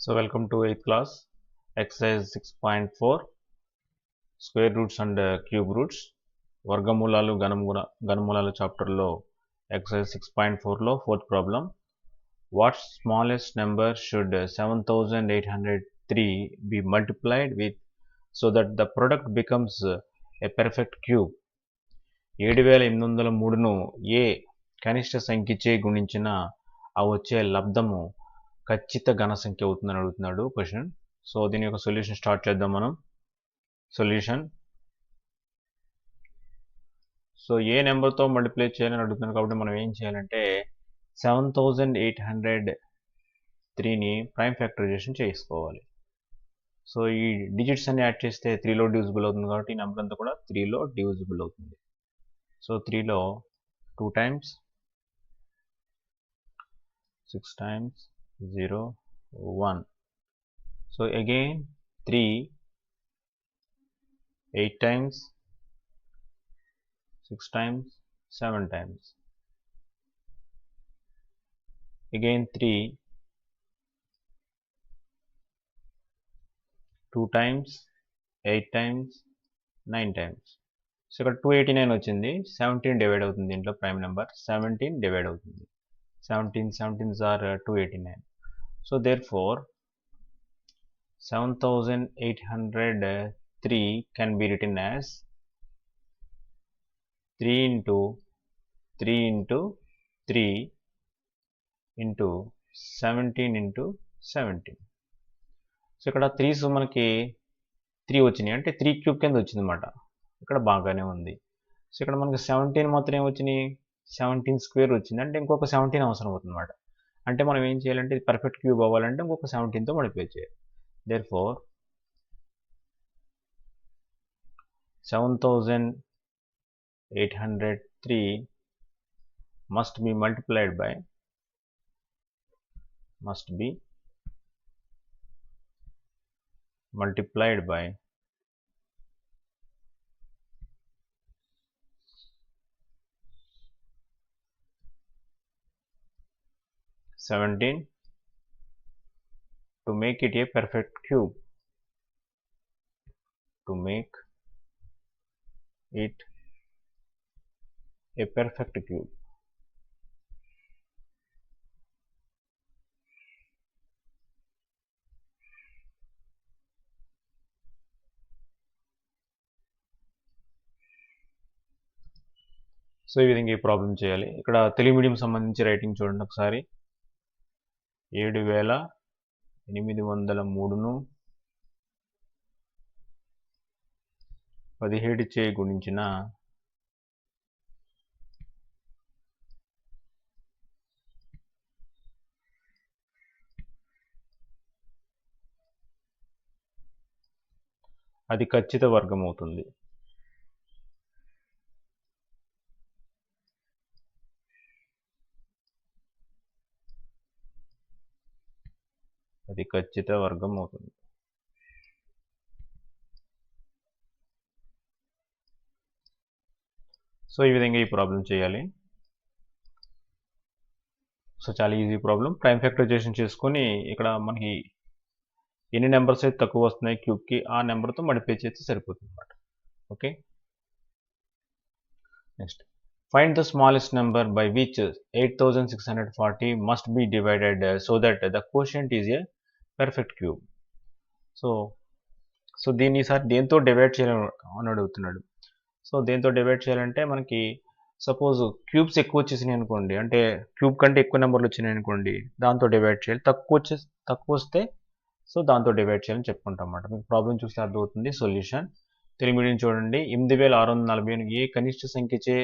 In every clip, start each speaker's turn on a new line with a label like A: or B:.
A: So welcome to 8th class exercise 6.4 square roots and uh, cube roots. వర్గమూలాలు ఘనమూల ఘనమూలాలు చాప్టర్లో exercise six point ఫోర్లో fourth problem what smallest number should seven thousand eight hundred three be multiplied with so that the product becomes a perfect cube ఏడు వేల ఎనిమిది వందల మూడును ఏ కనిష్ట సంఖ్యచే గుణించిన ఆ వచ్చే లబ్ధము ఖచ్చిత ఘన సంఖ్య అవుతుందని అడుగుతున్నాడు. క్వశ్చన్ సో దీని యొక్క సొల్యూషన్ స్టార్ట్ చేద్దాం మనం. సొల్యూషన్ సో ఏ నెంబర్తో మల్టిప్లై చేయాలని అడుగుతున్నాను కాబట్టి మనం ఏం చేయాలంటే సెవెన్ థౌజండ్ ఎయిట్ హండ్రెడ్ త్రీని ప్రైమ్ ఫ్యాక్టరైజేషన్ చేసుకోవాలి. సో ఈ డిజిట్స్ అన్ని యాడ్ చేస్తే త్రీలో డివిజిబుల్ అవుతుంది కాబట్టి ఈ నెంబర్ అంతా కూడా త్రీలో డివిజిబుల్ అవుతుంది. సో త్రీలో two times six times zero one so again three eight times six times, seven times. Again three, two times, eight times, nine times. So ఇక్కడ టూ ఎయిటీ నైన్ వచ్చింది. సెవెంటీన్ డివైడ్ అవుతుంది దీంట్లో prime number seventeen divide అవుతుంది. Seventeen seventeens are two eighty nine so therefore seven thousand eight hundred three be 3 into 3 into 3 into 17 into 17 so ఇక్కడ threes మనకి three వచ్చినాయి. అంటే three cube కింద వచ్చింది అనమాట ఇక్కడ బాగానే ఉంది. సో ఇక్కడ మనకి సెవెంటీన్ మాత్రం ఏమొచ్చినాయి? సెవెంటీన్ స్క్వేర్ వచ్చింది. అంటే ఇంకొక సెవెంటీన్ అవసరం అవుతుంది అనమాట అంటే మనం ఏం చేయాలంటే ఇది పర్ఫెక్ట్ క్యూబ్ అవ్వాలంటే ఇంకొక సెవెంటీన్తో మల్టిప్లై చేయాలి therefore seven thousand 803 must be multiplied by must be multiplied by Seventeen to make it a perfect cube. To make it a perfect cube. So ఈ విధంగా ఈ ప్రాబ్లం చేయాలి ఇక్కడ తెలుగు మీడియం సంబంధించి రైటింగ్ చూడండి ఒకసారి ఏడు వేల ఎనిమిది వందల మూడును పదిహేడు చే గుణించిన అది ఖచ్చిత వర్గం అవుతుంది అది ఖచ్చిత వర్గం అవుతుంది. సో ఈ విధంగా ఈ ప్రాబ్లం చేయాలి. సో చాలా ఈజీ ప్రాబ్లం ప్రైమ్ ఫ్యాక్టరైజేషన్ చేసుకొని ఇక్కడ మనకి ఎన్ని నెంబర్స్ అయితే తక్కువ వస్తున్నాయి క్యూబ్కి ఆ నెంబర్తో మడిపే చేస్తే సరిపోతుంది అనమాట okay? Next. Find the smallest number by which eight thousand six hundred forty must be divided so that perfect cube so so దీన్ని ఈసారి దేంతో డివైడ్ చేయాలని అడుగుతున్నాడు. సో దేంతో డివైడ్ చేయాలంటే మనకి సపోజ్ క్యూబ్స్ ఎక్కువ వచ్చేసినాయి అనుకోండి అంటే క్యూబ్ కంటే ఎక్కువ నెంబర్లు వచ్చినాయి అనుకోండి దాంతో డివైడ్ చేయాలి. తక్కువ వచ్చే తక్కువ వస్తే సో దాంతో డివైడ్ చేయాలని చెప్పుకుంటాం అన్నమాట. మీకు ప్రాబ్లం చూస్తే అర్థమవుతుంది. సొల్యూషన్ తెలుగు మీడియం చూడండి. ఎనిమిది వేల ఆరు వందల నలభై ఏ కనిష్ట సంఖ్యచే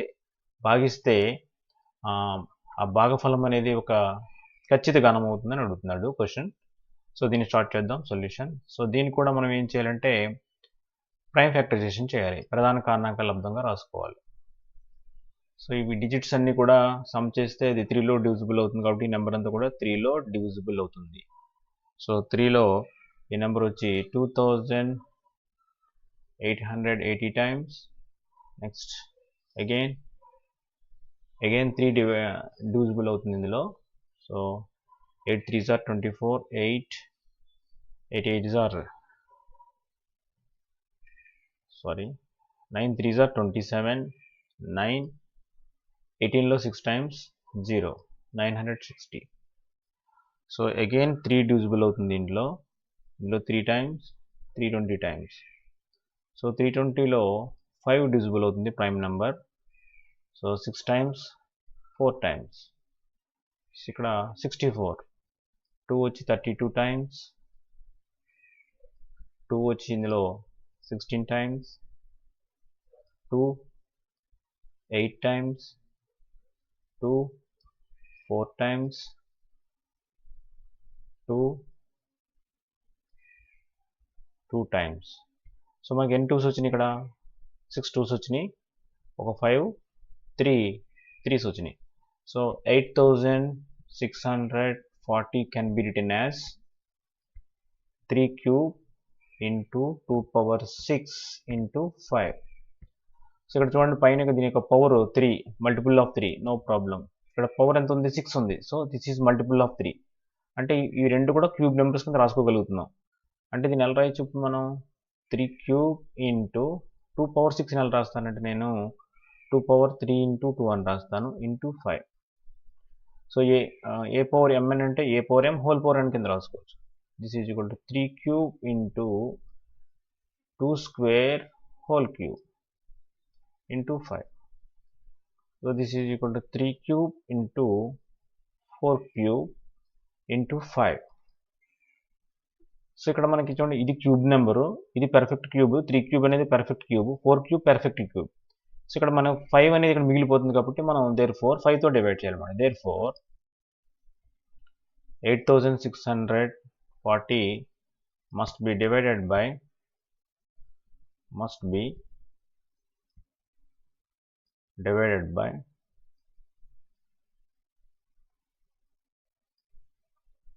A: భాగిస్తే ఆ భాగఫలం అనేది ఒక ఖచ్చిత గణం అవుతుందని అడుగుతున్నాడు. క్వశ్చన్ సో దీన్ని స్టార్ట్ చేద్దాం సొల్యూషన్ సో దీన్ని కూడా మనం ఏం చేయాలంటే ప్రైమ్ ఫ్యాక్టరైజేషన్ చేయాలి. ప్రధాన కారణాంక లబ్ధంగా రాసుకోవాలి. సో ఇవి డిజిట్స్ అన్నీ కూడా సమ్ చేస్తే అది త్రీలో డివిజిబుల్ అవుతుంది కాబట్టి ఈ నెంబర్ అంతా కూడా త్రీలో డివిజిబుల్ అవుతుంది. సో త్రీలో ఈ నెంబర్ వచ్చి two thousand eight hundred eighty times next again again three divisible అవుతుంది ఇందులో. So eight three jar twenty four eight eight eights or sorry nine threes or twenty seven nine ఎయిటీన్లో six times zero nine hundred sixty so again three divisible అవుతుంది ఇంట్లో ఇందులో three times three twenty times so three ట్వంటీలో five divisible అవుతుంది prime number so six times four times ఇక్కడ sixty four two వచ్చి thirty two times. Two వచ్చి ఇందులో sixteen times. Two eight times. Two four times. Two two times. So మనకి ఎన్ని twos వచ్చినాయి ఇక్కడ. సిక్స్ టూస్ వచ్చినాయి. ఒక ఫైవ్ త్రీ త్రీస్ వచ్చినాయి. So eight thousand six hundred forty can be written as three cube into two power six into five. So ఇక్కడ చూడండి పైన దీని యొక్క power three multiple of three no problem ఇక్కడ power ఎంత ఉంది? సిక్స్ ఉంది. So this is multiple of three అంటే ఈ రెండు కూడా క్యూబ్ నెంబర్స్ కింద రాసుకోగలుగుతున్నాం. అంటే దీన్ని ఎలా రాయొచ్చు? మనం three cube into two power six ఎలా రాస్తానంటే నేను two power three into two అని రాస్తాను into five so A A power MN అంటే A power M whole power N కింద రాసుకోవచ్చు. This is equal to three cube into two square whole cube into five so this is equal to three cube into four cube into five so ఇక్కడ మనకి చూడండి ఇది cube number ఇది perfect cube three cube అనేది perfect cube four cube perfect cube so ఇక్కడ మనం five అనేది ఇక్కడ మిగిలిపోతుంది కాబట్టి మనం దేర్ ఫోర్ ఫైవ్తో డివైడ్ చేయాలి మనం. Therefore eight thousand six hundred forty must be divided by must be divided by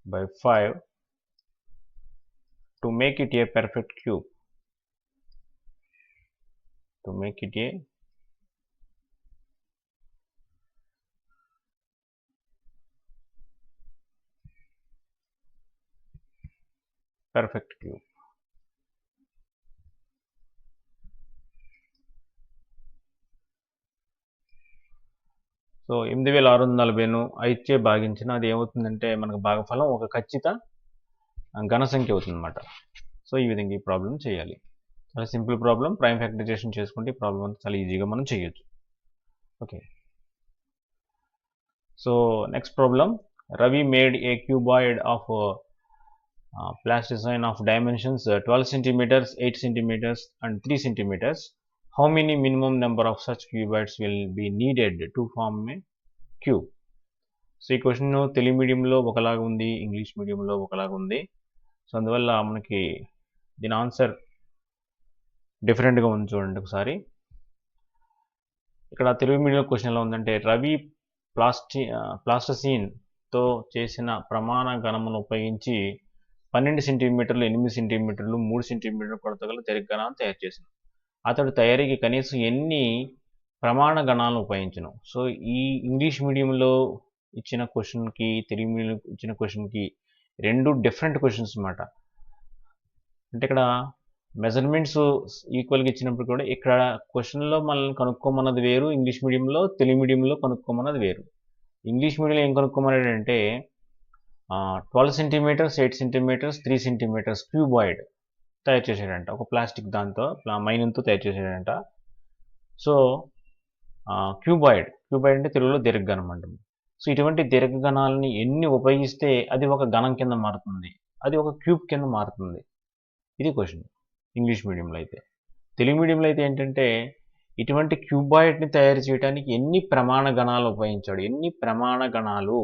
A: by 5 to make it a perfect cube. To make it a perfect cube. So ఎనిమిది వేల ఆరు వందల నలభైను ఐదుచే భాగించిన అది ఏమవుతుందంటే మనకు భాగఫలం ఒక ఖచ్చిత ఘన సంఖ్య అవుతుందన్నమాట. సో ఈ విధంగా ఈ ప్రాబ్లం చేయాలి. చాలా సింపుల్ ప్రాబ్లం ప్రైమ్ ఫ్యాక్టరైజేషన్ చేసుకుంటే ఈ ప్రాబ్లం అంతా చాలా ఈజీగా మనం చేయొచ్చు. Okay so next problem Ravi made a cuboid of plasticine of dimensions uh, 12 centimeters 8 centimeters and 3 centimeters how many minimum number of such cuboids will be needed to form a cube so ఈ question Telugu మీడియంలో ఒకలాగా ఉంది English మీడియంలో ఒకలాగా ఉంది so అందువల్ల మనకి దీని ఆన్సర్ డిఫరెంట్గా ఉంది చూడండి ఒకసారి ఇక్కడ తెలుగు మీడియం క్వశ్చన్ ఎలా ఉందంటే రవి ప్లాస్టి ప్లాస్టసీన్తో చేసిన ప్రమాణ గణమును ఉపయోగించి పన్నెండు సెంటీమీటర్లు ఎనిమిది సెంటీమీటర్లు మూడు సెంటీమీటర్ల కొలత గల తెరగణాలను తయారు చేసింది. అతడు తయారీకి కనీసం ఎన్ని ప్రమాణ గణాలను ఉపయోగించను. సో ఈ ఇంగ్లీష్ మీడియంలో ఇచ్చిన క్వశ్చన్కి తెలుగు మీడియం ఇచ్చిన క్వశ్చన్కి రెండు డిఫరెంట్ క్వశ్చన్స్ అన్నమాట. అంటే ఇక్కడ మెజర్మెంట్స్ ఈక్వల్గా ఇచ్చినప్పుడు కూడా ఇక్కడ క్వశ్చన్లో మనల్ని కనుక్కోమన్నది వేరు ఇంగ్లీష్ మీడియంలో తెలుగు మీడియంలో కనుక్కోమన్నది వేరు. ఇంగ్లీష్ మీడియంలో ఏం కనుక్కోమన్నాడు అంటే twelve centimetres eight centimetres three centimetres cuboid తయారు చేశాడంట. ఒక ప్లాస్టిక్ దాంతో మైనంతో తయారు చేశాడంట. సో క్యూబాయిడ్ క్యూబాయిడ్ అంటే తెలుగులో దీర్ఘగణం అంటుంది సో ఇటువంటి దీర్ఘగణాలని ఎన్ని ఉపయోగిస్తే అది ఒక గణం కింద మారుతుంది. అది ఒక క్యూబ్ కింద మారుతుంది. ఇది క్వశ్చన్ ఇంగ్లీష్ మీడియంలో అయితే. తెలుగు మీడియంలో అయితే ఏంటంటే ఇటువంటి క్యూబాయిడ్ని తయారు చేయడానికి ఎన్ని ప్రమాణ గణాలు ఉపయోగించాడు? ఎన్ని ప్రమాణ గణాలు?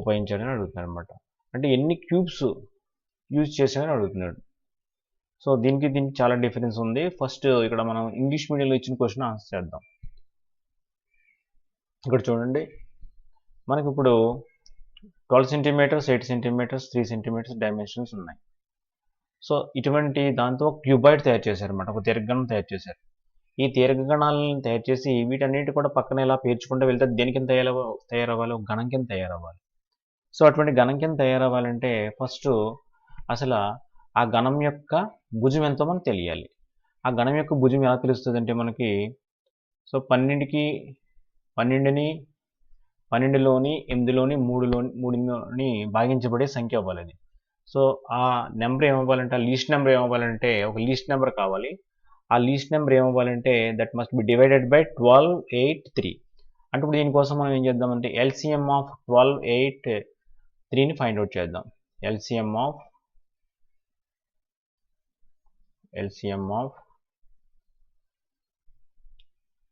A: ఉపయోగించాడని అడుగుతున్నాడు అనమాట అంటే ఎన్ని క్యూబ్స్ యూజ్ చేశాడని అడుగుతున్నాడు. సో దీనికి దీనికి చాలా డిఫరెన్స్ ఉంది. ఫస్ట్ ఇక్కడ మనం ఇంగ్లీష్ మీడియంలో ఇచ్చిన క్వశ్చన్ ఆన్సర్ చేద్దాం. ఇక్కడ చూడండి. మనకి ఇప్పుడు twelve centimetres eight centimetres three centimetres dimensions ఉన్నాయి. సో ఇటువంటి దాంతో క్యూబాయిడ్ తయారు చేశారు అనమాట ఒక దీర్ఘగణం తయారు చేశారు. ఈ దీర్ఘగణాలను తయారు చేసి వీటన్నిటి కూడా పక్కన ఇలా పేర్చుకుంటూ వెళ్తే దేని కింద తయారవ తయారవ్వాలి? ఒక గణం కింద తయారవ్వాలి. సో అటువంటి గణం కింద తయారవ్వాలంటే ఫస్ట్ అసలు ఆ గణం యొక్క భుజం ఎంతో మనకు తెలియాలి. ఆ గణం యొక్క భుజం ఎలా తెలుస్తుంది అంటే మనకి సో పన్నెండుకి పన్నెండుని పన్నెండులోని ఎనిమిదిలోని మూడులోని మూడులోని భాగించబడే సంఖ్య అవ్వాలి అది సో ఆ నెంబర్ ఏమవ్వాలంటే ఆ లీస్ట్ నెంబర్ ఏమవ్వాలంటే ఒక లీస్ట్ నెంబర్ కావాలి. ఆ least number ఏమవ్వాలంటే that must be divided by twelve eight three. అంటే ఇప్పుడు దీనికోసం మనం ఏం చేద్దామంటే ఎల్సిఎం ఆఫ్ ట్వెల్వ్ ఎయిట్ త్రీని ఫైండ్ అవుట్ చేద్దాం. LCM of LCM of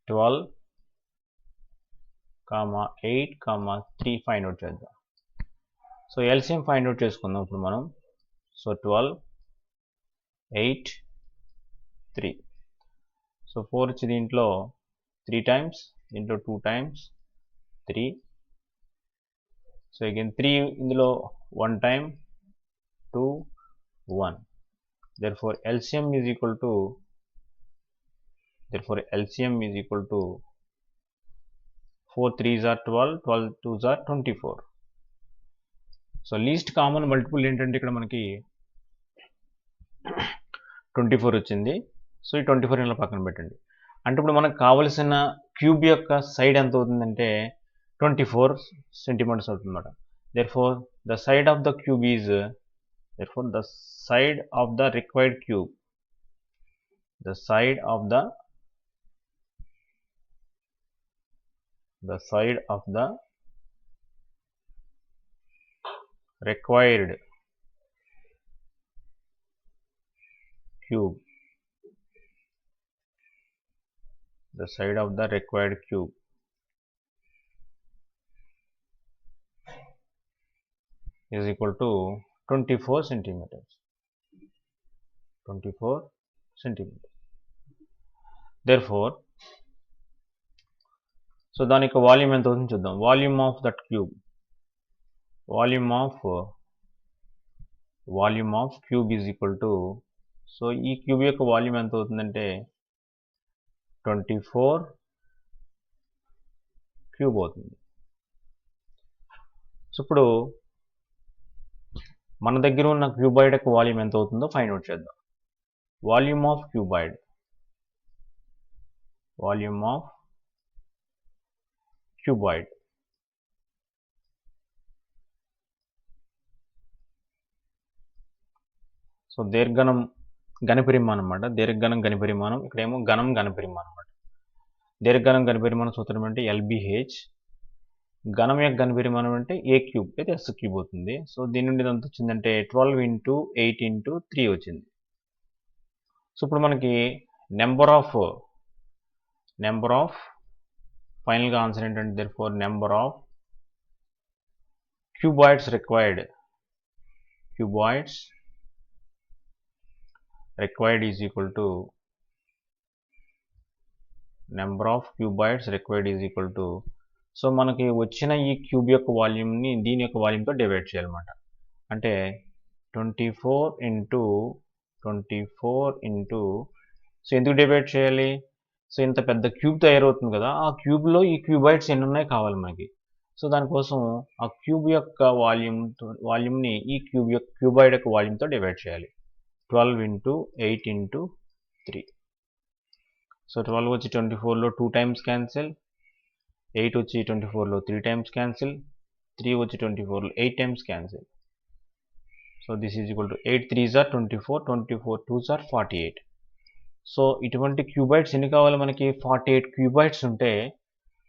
A: twelve comma eight comma three find out చేద్దాం. సో ఎల్సిఎం ఫైండ్ అవుట్ చేసుకుందాం ఇప్పుడు మనం. So twelve eight three. So four వచ్చి దీంట్లో త్రీ టైమ్స్ దీంట్లో two times three. So again three ఇందులో one time two one therefore LCM is equal to therefore LCM is equal to four threes are twelve twelve twos are twenty four so least common multiple ఏంటంటే ఇక్కడ మనకి twenty four వచ్చింది. So ఈ twenty four ఇలా పక్కన పెట్టండి. అంటే ఇప్పుడు మనకు కావలసిన క్యూబ్ యొక్క సైడ్ ఎంత అవుతుందంటే 24 centimeters of therefore the side of the cube is therefore the side of the required cube. The side of the the side of the required cube. The side of the required cube. Is equal to 24 centimeters. 24 centimeters. Therefore so దాని యొక్క volume ఎంత అవుతుంది చూద్దాం. Volume of that cube volume of volume of cube is equal to so ఈ cube యొక్క volume ఎంత అవుతుందంటే twenty four cube అవుతుంది. సో ఇప్పుడు మన దగ్గర ఉన్న క్యూబాయిడ్ యొక్క వాల్యూమ్ ఎంత అవుతుందో ఫైండ్ అవుట్ చేద్దాం. Volume of cuboid volume of cuboid so దీర్ఘనం ఘనపరిమాణం అనమాట దీర్ఘనం ఘనపరిమాణం. ఇక్కడేమో ఘనం ఘనపరిమాణం అనమాట దీర్ఘనం ఘనపరిమాణం సూత్రం అంటే ఎల్బిహెచ్ ఘనం యొక్క ఘనపరిమాణం అంటే ఏ క్యూబ్ అయితే ఎస్ క్యూబ్ అవుతుంది. సో దీని నుండి ఎంత వచ్చిందంటే twelve into eight into three వచ్చింది. సో ఇప్పుడు మనకి నెంబర్ ఆఫ్ నెంబర్ ఆఫ్ ఫైనల్గా ఆన్సర్ ఏంటంటే therefore number of cuboids required cuboids required is equal to number of cuboids required is equal to so మనకి వచ్చిన ఈ క్యూబ్ యొక్క వాల్యూమ్ని దీని యొక్క వాల్యూమ్తో డివైడ్ చేయాలన్నమాట. అంటే twenty four into twenty four into so ఎందుకు డివైడ్ చేయాలి? సో ఇంత పెద్ద క్యూబ్ తయారవుతుంది కదా ఆ క్యూబ్లో ఈ క్యూబైట్స్ ఎన్ని ఉన్నాయి కావాలి మనకి. సో దానికోసం ఆ క్యూబ్ యొక్క వాల్యూమ్ వాల్యూమ్ని ఈ క్యూబ్ యొక్క క్యూబాయిడ్ యొక్క వాల్యూమ్తో డివైడ్ చేయాలి. Twelve into eight into three. So twelve వచ్చి ట్వంటీ ఫోర్లో టూ టైమ్స్ క్యాన్సిల్. ఎయిట్ వచ్చి ట్వంటీ ఫోర్లో త్రీ టైమ్స్ క్యాన్సిల్ త్రీ వచ్చి ట్వంటీ ఫోర్లో eight times cancel. So this is equal to eight threes are twenty four twenty four twos are forty eight so ఇటువంటి cuboids ఎన్ని కావాలి మనకి? Forty eight cuboids ఉంటే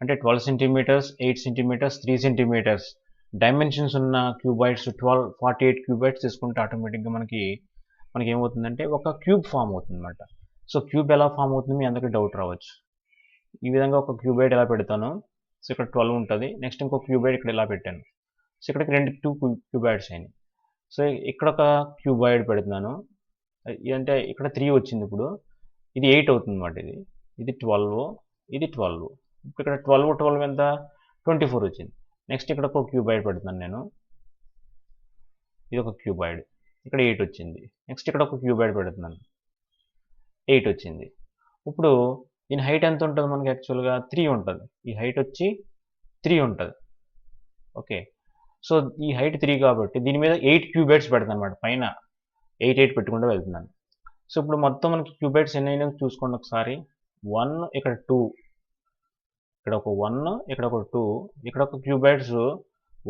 A: అంటే twelve centimetres eight centimetres three centimetres dimensions ఉన్న cuboids twelve forty eight cuboids తీసుకుంటే ఆటోమేటిక్గా మనకి మనకి ఏమవుతుందంటే ఒక క్యూబ్ ఫామ్ అవుతుంది అనమాట సో క్యూబ్ ఎలా ఫామ్ అవుతుంది? మీ అందరికీ డౌట్ రావచ్చు. ఈ విధంగా ఒక క్యూబైట్ ఎలా పెడతాను? సో ఇక్కడ ట్వెల్వ్ ఉంటుంది. నెక్స్ట్ ఇంకో క్యూబైడ్ ఇక్కడ ఇలా పెట్టాను. సో ఇక్కడికి రెండు టూ క్యూబైడ్స్ అయినాయి. సో ఇక్కడ ఒక క్యూబాయిడ్ పెడుతున్నాను. అంటే ఇక్కడ త్రీ వచ్చింది ఇప్పుడు. ఇది ఎయిట్ అవుతుంది అన్నమాట ఇది. ఇది ట్వెల్వ్ ఇది ట్వెల్వ్ ఇప్పుడు ఇక్కడ ట్వెల్వ్ ట్వెల్వ్ ఎంత? ట్వంటీ ఫోర్ వచ్చింది. నెక్స్ట్ ఇక్కడ ఒక క్యూబాయిడ్ పెడుతున్నాను నేను. ఇది ఒక క్యూబాయిడ్ ఇక్కడ ఎయిట్ వచ్చింది. నెక్స్ట్ ఇక్కడ ఒక క్యూబాయిడ్ పెడుతున్నాను. ఎయిట్ వచ్చింది. ఇప్పుడు దీని హైట్ ఎంత ఉంటుంది మనకి యాక్చువల్గా త్రీ ఉంటుంది. ఈ హైట్ వచ్చి త్రీ ఉంటుంది. ఓకే సో ఈ హైట్ త్రీ కాబట్టి దీని మీద ఎయిట్ క్యూబైట్స్ పెడతాను అనమాట పైన ఎయిట్ ఎయిట్ పెట్టుకుంటూ వెళ్తున్నాను. సో ఇప్పుడు మొత్తం మనకి క్యూబైట్స్ ఎన్ని అయినా చూసుకోండి ఒకసారి. వన్ ఇక్కడ టూ ఇక్కడ ఒక వన్ ఇక్కడ ఒక టూ ఇక్కడ ఒక cuboids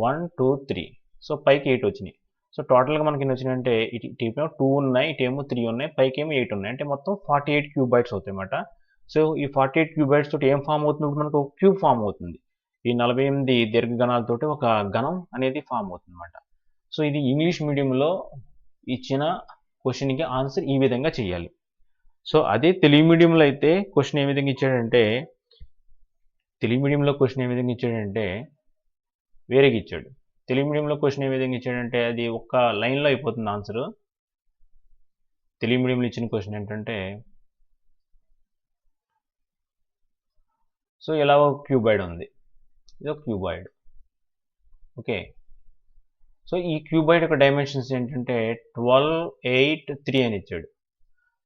A: one two three so పైకి ఎయిట్ వచ్చినాయి. సో టోటల్గా మనకి ఎన్ని వచ్చినాయి అంటే ఇటు ఇటేమో టూ ఉన్నాయి ఇటేమో త్రీ ఉన్నాయి పైకి ఏమో ఎయిట్ ఉన్నాయి. అంటే మొత్తం ఫార్టీ ఎయిట్ క్యూబైట్స్ అవుతాయి అన్నమాట సో ఈ ఫార్టీ ఎయిట్ క్యూబైట్స్ తోటి ఏం ఫామ్ అవుతుంది? ఇప్పుడు మనకు ఒక క్యూబ్ ఫామ్ అవుతుంది. ఈ నలభై ఎనిమిది దీర్ఘగణాలతోటి ఒక గణం అనేది ఫామ్ అవుతుంది అనమాట సో ఇది ఇంగ్లీష్ మీడియంలో ఇచ్చిన క్వశ్చన్కి ఆన్సర్ ఈ విధంగా చేయాలి సో అదే తెలుగు మీడియంలో అయితే క్వశ్చన్ ఏ విధంగా ఇచ్చాడంటే తెలుగు మీడియంలో క్వశ్చన్ ఏ విధంగా ఇచ్చాడంటే వేరేగా ఇచ్చాడు. తెలుగు మీడియంలో క్వశ్చన్ ఏ విధంగా ఇచ్చాడంటే అది ఒక్క లైన్లో అయిపోతుంది ఆన్సర్ తెలుగు మీడియంలో ఇచ్చిన క్వశ్చన్ ఏంటంటే సో ఇలా ఒక క్యూబాయిడ్ ఉంది. ఇది ఒక క్యూబాయిడ్ ఓకే. సో ఈ క్యూబాయిడ్ యొక్క డైమెన్షన్స్ ఏంటంటే ట్వెల్వ్ ఎయిట్ త్రీ అని ఇచ్చాడు.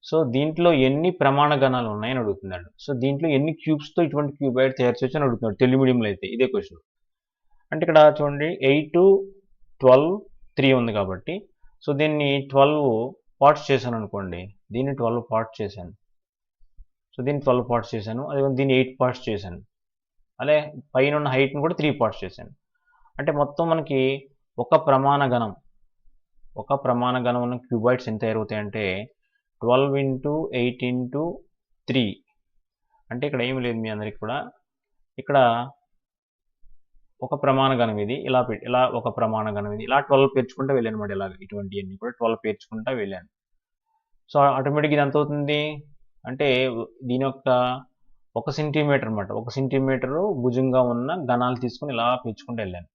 A: సో దీంట్లో ఎన్ని ప్రమాణ గణాలు ఉన్నాయని అడుగుతున్నాడు. సో దీంట్లో ఎన్ని క్యూబ్స్తో ఇటువంటి క్యూబాయిడ్ తయారు చేయొచ్చు అని అడుగుతున్నాడు. తెలుగు మీడియంలో అయితే ఇదే క్వశ్చన్ అంటే ఇక్కడ చూడండి ఎయిట్ ట్వెల్వ్ త్రీ ఉంది కాబట్టి సో దీన్ని ట్వెల్వ్ పార్ట్స్ చేశాను అనుకోండి. దీన్ని ట్వెల్వ్ పార్ట్స్ చేశాను. సో దీన్ని ట్వెల్వ్ పార్ట్స్ చేశాను. అదే దీన్ని ఎయిట్ పార్ట్స్ చేశాను. అదే పైన ఉన్న హైట్ని కూడా త్రీ పార్ట్స్ చేశాను. అంటే మొత్తం మనకి ఒక ప్రమాణ గణం ఒక ప్రమాణ గణం ఉన్న క్యూబాయిడ్స్ ఎంత తయారవుతాయి అంటే twelve into eight into three అంటే ఇక్కడ ఏమి లేదు మీ అందరికి కూడా. ఇక్కడ ఒక ప్రమాణ గణం ఇది ఇలా పెట్టి ఇలా ఒక ప్రమాణ గణం ఇది. ఇలా ట్వెల్వ్ పేర్చుకుంటూ వెళ్ళాను అనమాట ఇలాగ. ఇటువంటివన్నీ కూడా ట్వెల్వ్ పేర్చుకుంటూ వెళ్ళాను. సో ఆటోమేటిక్ ఇది ఎంత అవుతుంది? అంటే దీని యొక్క ఒక సెంటీమీటర్ అనమాట ఒక సెంటీమీటరు భుజంగా ఉన్న గణాలు తీసుకుని ఇలా పెంచుకుంటూ వెళ్ళాను.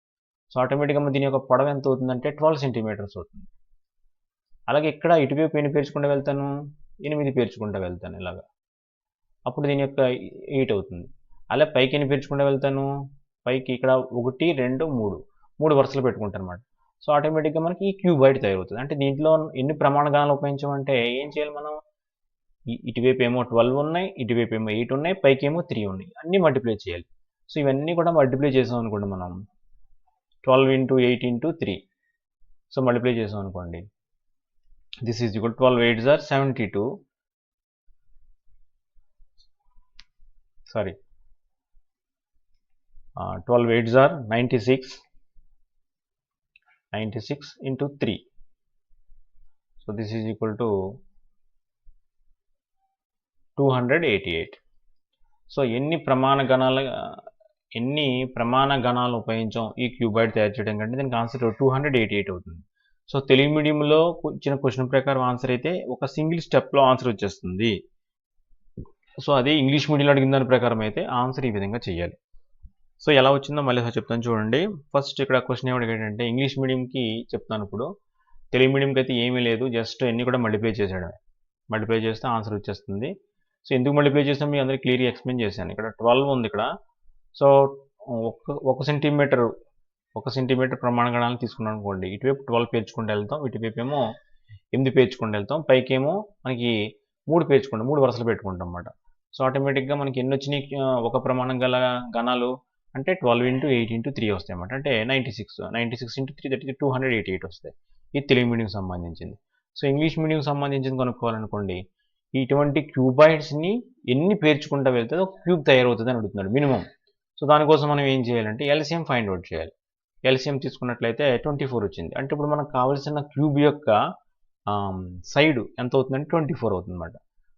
A: సో ఆటోమేటిక్గా దీని యొక్క పొడవు ఎంత అవుతుందంటే ట్వెల్వ్ సెంటీమీటర్స్ అవుతుంది. అలాగే ఇక్కడ ఇటువైపు ఎన్ని పేర్చుకుంటూ వెళ్తాను? ఎనిమిది పేర్చుకుంటూ వెళ్తాను ఇలాగా. అప్పుడు దీని యొక్క ఎయిట్ అవుతుంది. అలా పైకి ఎన్ని పేర్చుకుంటూ వెళ్తాను? పైకి ఇక్కడ ఒకటి రెండు మూడు. మూడు వరుసలు పెట్టుకుంటాను అనమాట సో ఆటోమేటిక్గా మనకి ఈ క్యూబాయిడ్ తయారవుతుంది. అంటే దీంట్లో ఎన్ని ప్రమాణ గణాలు ఉపయోగించామంటే ఏం చేయాలి మనం? ఇటువైపు ఏమో ట్వెల్వ్ ఉన్నాయి ఇటువైపు ఏమో ఎయిట్ ఉన్నాయి పైకి ఏమో త్రీ ఉన్నాయి. అన్నీ మల్టిప్లై చేయాలి. సో ఇవన్నీ కూడా మల్టిప్లై చేసాం అనుకోండి మనం. Twelve into eight into three so multiply చేసాం అనుకోండి. This is equal twelve eights are seventy two sorry twelve eights are ninety six ninety six into three so this is equal to two hundred eighty eight. So ఎన్ని ప్రమాణ గణాల ఎన్ని ప్రమాణ గణాలు ఉపయోగించాం ఈ cuboid తయారు చేయడం కంటే దీనికి answer two hundred eighty eight అవుతుంది. సో తెలుగు మీడియంలో ఇచ్చిన క్వశ్చన్ ప్రకారం ఆన్సర్ అయితే ఒక సింగిల్ స్టెప్లో ఆన్సర్ వచ్చేస్తుంది. సో అదే ఇంగ్లీష్ మీడియంలో అడిగిన దాని ప్రకారం అయితే ఆన్సర్ ఈ విధంగా చేయాలి సో ఎలా వచ్చిందో మళ్ళీ చెప్తాను చూడండి. ఫస్ట్ ఇక్కడ క్వశ్చన్ ఏమడిగాడంటే ఇంగ్లీష్ మీడియంకి చెప్తాను ఇప్పుడు. తెలుగు మీడియంకి అయితే ఏమీ లేదు జస్ట్ ఎన్ని కూడా మల్టిప్లై చేసాడు మల్టిప్లై చేస్తే ఆన్సర్ వచ్చేస్తుంది. సో ఎందుకు మల్టిప్లై చేసాం మీ అందరికీ క్లియర్గా ఎక్స్ప్లెయిన్ చేశాను. ఇక్కడ ట్వెల్వ్ ఉంది ఇక్కడ. సో ఒక ఒక సెంటీమీటర్ ఒక సెంటీమీటర్ ప్రమాణ గణాలను తీసుకున్నాం అనుకోండి. ఇటువైపు ట్వెల్వ్ పేర్చుకుంటూ వెళ్తాం ఇటువైపు ఏమో ఎనిమిది పేర్చుకుంటూ వెళ్తాం. పైకేమో మనకి మూడు పేర్చుకుంటాం మూడు వరుసలు పెట్టుకుంటాం అన్నమాట. సో ఆటోమేటిక్గా మనకి ఎన్ని వచ్చినాయి? ఒక ప్రమాణం గల గణాలు అంటే twelve into eight into three వస్తాయి అన్నమాట. అంటే ninety six ninety six into three thirty two hundred eighty eight వస్తాయి. ఇది తెలుగు మీడియం సంబంధించింది. సో ఇంగ్లీష్ మీడియం సంబంధించింది కనుక్కోవాలనుకోండి ఇటువంటి క్యూబాయిడ్స్ని ఎన్ని పేర్చుకుంటూ వెళ్తే ఒక క్యూబ్ తయారవుతుంది అని అడుగుతున్నాడు మినిమం. సో దానికోసం మనం ఏం చేయాలంటే ఎల్సిఎం ఫైండ్ అవుట్ చేయాలి. ఎల్సిఎం తీసుకున్నట్లయితే ట్వంటీ ఫోర్ వచ్చింది. అంటే ఇప్పుడు మనకు కావాల్సిన క్యూబ్ యొక్క సైడ్ ఎంత అవుతుందంటే ట్వంటీ ఫోర్ అవుతుందన్నమాట.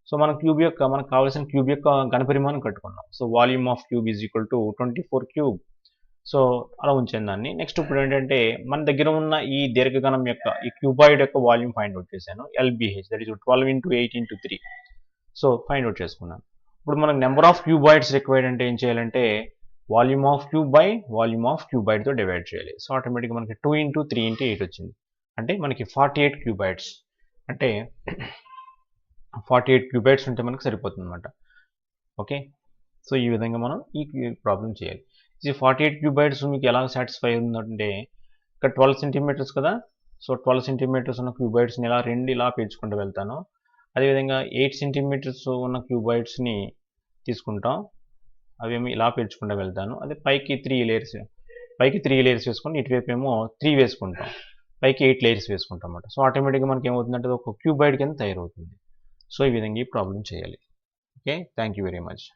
A: సో మన క్యూబ్ యొక్క మనకు కావాల్సిన క్యూబ్ యొక్క ఘనపరిమాణం కట్టుకున్నాం. So volume of cube is equal to twenty four cube. So అలా ఉంచాను దాన్ని. నెక్స్ట్ ఇప్పుడు ఏంటంటే మన దగ్గర ఉన్న ఈ దీర్ఘగణం యొక్క ఈ క్యూబాయిడ్ యొక్క వాల్యూమ్ ఫైండ్ అవుట్ చేశాను. LBH that is twelve into eight into three so find out చేసుకున్నాను. ఇప్పుడు మనకు నెంబర్ ఆఫ్ క్యూబాయిడ్స్ రిక్వైర్డ్ అంటే ఏం చేయాలంటే volume of cube by volume of క్యూబాయిడ్తో divide చేయాలి. సో ఆటోమేటిక్గా మనకి two into three into eight వచ్చింది. అంటే మనకి ఫార్టీ ఎయిట్ క్యూబాయిడ్స్ అంటే ఫార్టీ ఎయిట్ క్యూబాయిడ్స్ ఉంటే మనకు సరిపోతుంది అనమాట ఓకే? సో ఈ విధంగా మనం ఈ ప్రాబ్లం చేయాలి. ఇది ఫార్టీ ఎయిట్ క్యూబైడ్స్ మీకు ఎలా సాటిస్ఫై ఉందంటే ఇక్కడ ట్వెల్వ్ సెంటీమీటర్స్ కదా? సో ట్వెల్వ్ సెంటీమీటర్స్ ఉన్న క్యూబైడ్స్ని ఇలా రెండు ఇలా పేర్చుకుంటూ వెళ్తాను. అదేవిధంగా ఎయిట్ సెంటీమీటర్స్ ఉన్న క్యూబైడ్స్ని తీసుకుంటాం. అవేమి ఇలా పేర్చుకుంటూ వెళ్తాను. అదే పైకి త్రీ లేయర్స్ పైకి త్రీ లేయర్స్ వేసుకొని ఇటువైపు ఏమో త్రీ వేసుకుంటాం. పైకి ఎయిట్ లేయర్స్ వేసుకుంటాం అన్నమాట. సో ఆటోమేటిక్గా మనకి ఏమవుతుందంటే ఒక క్యూబైడ్ కింద తయారవుతుంది. సో ఈ విధంగా ఈ ప్రాబ్లం చేయాలి. Okay thank you very much